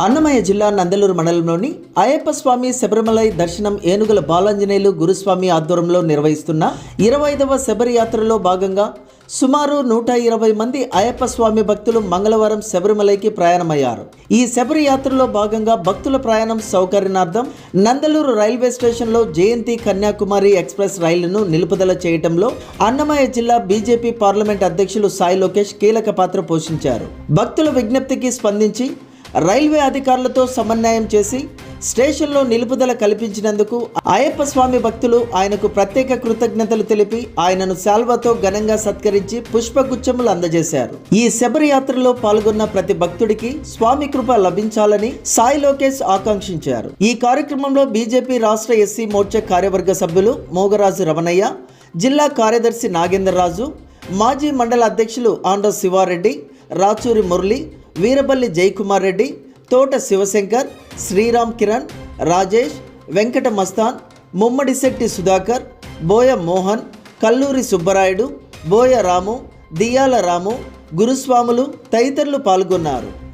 అన్నమయ్య జిల్లా నందలూరు మండలంలోని అయ్యప్ప స్వామి శబరిమలై దర్శనం ఏనుగుల బాలాంజనేయులు గురుస్వామి ఆధ్వర్యంలో నిర్వహిస్తున్న ఇరవై ఐదవ శబరి యాత్రలో భాగంగా సుమారు నూట ఇరవై మంది అయ్యప్ప స్వామి భక్తులు మంగళవారం శబరిమలైకి ప్రయాణమయ్యారు. ఈ శబరి యాత్రలో భాగంగా భక్తుల ప్రయాణం సౌకర్యార్థం నందలూరు రైల్వే స్టేషన్లో జయంతి కన్యాకుమారి ఎక్స్ప్రెస్ రైలును నిలుపుదల చేయడంలో అన్నమయ్య జిల్లా బీజేపీ పార్లమెంట్ అధ్యక్షులు సాయి లోకేష్ కీలక పాత్ర పోషించారు. భక్తుల విజ్ఞప్తికి స్పందించి రైల్వే అధికారులతో సమన్వయం చేసి స్టేషన్లో నిలుపుదల కల్పించినందుకు అయ్యప్ప స్వామి భక్తులు ఆయనకు ప్రత్యేక కృతజ్ఞతలు తెలిపి ఆయనను శాల్వతో ఘనంగా సత్కరించి పుష్పగుచ్చములు అందజేశారు. ఈ శబరియాత్రలో పాల్గొన్న ప్రతి భక్తుడికి స్వామి కృప లభించాలని సాయి లోకేష్ ఆకాంక్షించారు. ఈ కార్యక్రమంలో బీజేపీ రాష్ట్ర ఎస్సీ మోర్చా కార్యవర్గ సభ్యులు మోగరాజు రమణయ్య జిల్లా కార్యదర్శి నాగేంద్రరాజు మాజీ మండల అధ్యక్షులు ఆండ్ర శివారెడ్డి రాచూరి మురళి వీరపల్లి జయకుమార్ రెడ్డి తోట శివశంకర్ శ్రీరామ్ కిరణ్ రాజేష్ వెంకట మస్తాన్ ముమ్మడిశెట్టి సుధాకర్ బోయ మోహన్ కల్లూరి సుబ్బరాయుడు బోయ రాము దియాల రాము గురుస్వాములు తదితరులు పాల్గొన్నారు.